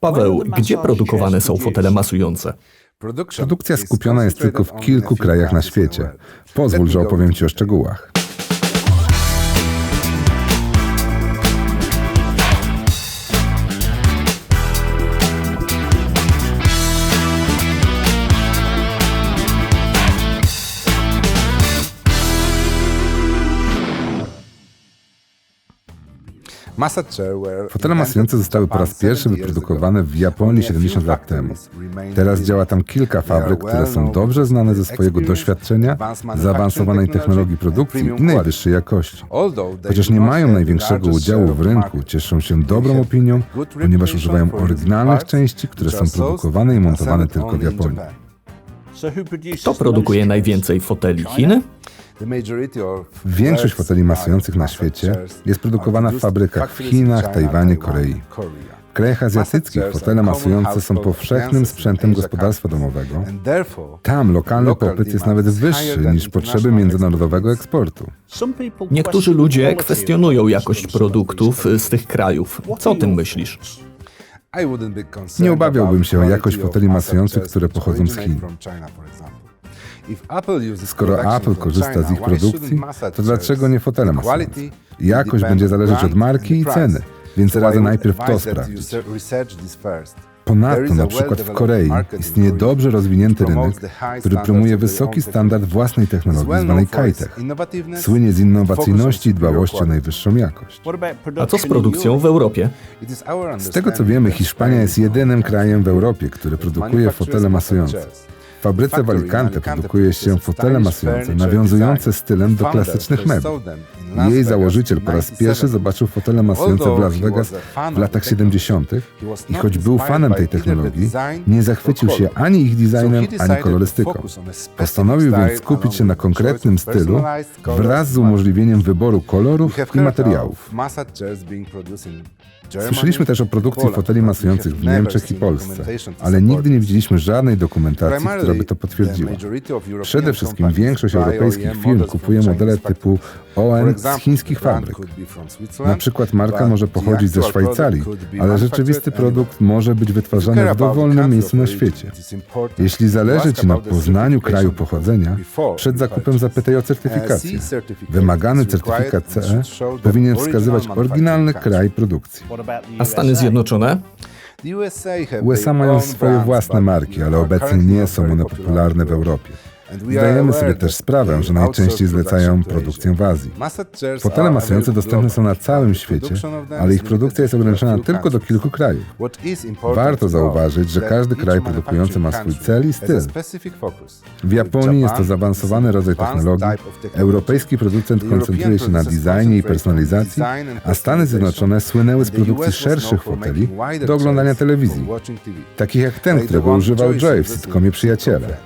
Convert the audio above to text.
Paweł, gdzie produkowane są fotele masujące? Produkcja skupiona jest tylko w kilku krajach na świecie. Pozwól, że opowiem Ci o szczegółach. Fotele masujące zostały po raz pierwszy wyprodukowane w Japonii 70 lat temu. Teraz działa tam kilka fabryk, które są dobrze znane ze swojego doświadczenia, zaawansowanej technologii produkcji i najwyższej jakości. Chociaż nie mają największego udziału w rynku, cieszą się dobrą opinią, ponieważ używają oryginalnych części, które są produkowane i montowane tylko w Japonii. Kto produkuje najwięcej foteli? Chiny? Większość foteli masujących na świecie jest produkowana w fabrykach w Chinach, Tajwanie, Korei. W krajach azjatyckich fotele masujące są powszechnym sprzętem gospodarstwa domowego. Tam lokalny popyt jest nawet wyższy niż potrzeby międzynarodowego eksportu. Niektórzy ludzie kwestionują jakość produktów z tych krajów. Co o tym myślisz? Nie obawiałbym się o jakość foteli masujących, które pochodzą z Chin. Skoro Apple korzysta z ich produkcji, to dlaczego nie fotele masujące? Jakość będzie zależeć od marki i ceny, więc radzę najpierw to sprawdzić. Ponadto, na przykład w Korei, istnieje dobrze rozwinięty rynek, który promuje wysoki standard własnej technologii zwanej Kitech. Słynie z innowacyjności i dbałości o najwyższą jakość. A co z produkcją w Europie? Z tego co wiemy, Hiszpania jest jedynym krajem w Europie, który produkuje fotele masujące. W fabryce w Alicante produkuje się fotele masujące, nawiązujące stylem do klasycznych mebli. Jej założyciel po raz pierwszy zobaczył fotele masujące w Las Vegas w latach 70. i choć był fanem tej technologii, nie zachwycił się ani ich designem, ani kolorystyką. Postanowił więc skupić się na konkretnym stylu wraz z umożliwieniem wyboru kolorów i materiałów. Słyszeliśmy też o produkcji foteli masujących w Niemczech i Polsce, ale nigdy nie widzieliśmy żadnej dokumentacji, która by to potwierdziła. Przede wszystkim większość europejskich firm kupuje modele typu ON z chińskich fabryk. Na przykład marka może pochodzić ze Szwajcarii, ale rzeczywisty produkt może być wytwarzany w dowolnym miejscu na świecie. Jeśli zależy Ci na poznaniu kraju pochodzenia, przed zakupem zapytaj o certyfikację. Wymagany certyfikat CE powinien wskazywać oryginalny kraj produkcji. A Stany Zjednoczone? USA mają swoje własne marki, ale obecnie nie są one popularne w Europie. Zdajemy sobie też sprawę, że najczęściej zlecają produkcję w Azji. Fotele masujące dostępne są na całym świecie, ale ich produkcja jest ograniczona tylko do kilku krajów. Warto zauważyć, że każdy kraj produkujący ma swój cel i styl. W Japonii jest to zaawansowany rodzaj technologii, europejski producent koncentruje się na designie i personalizacji, a Stany Zjednoczone słynęły z produkcji szerszych foteli do oglądania telewizji, takich jak ten, którego używał Joy w sitcomie Przyjaciele.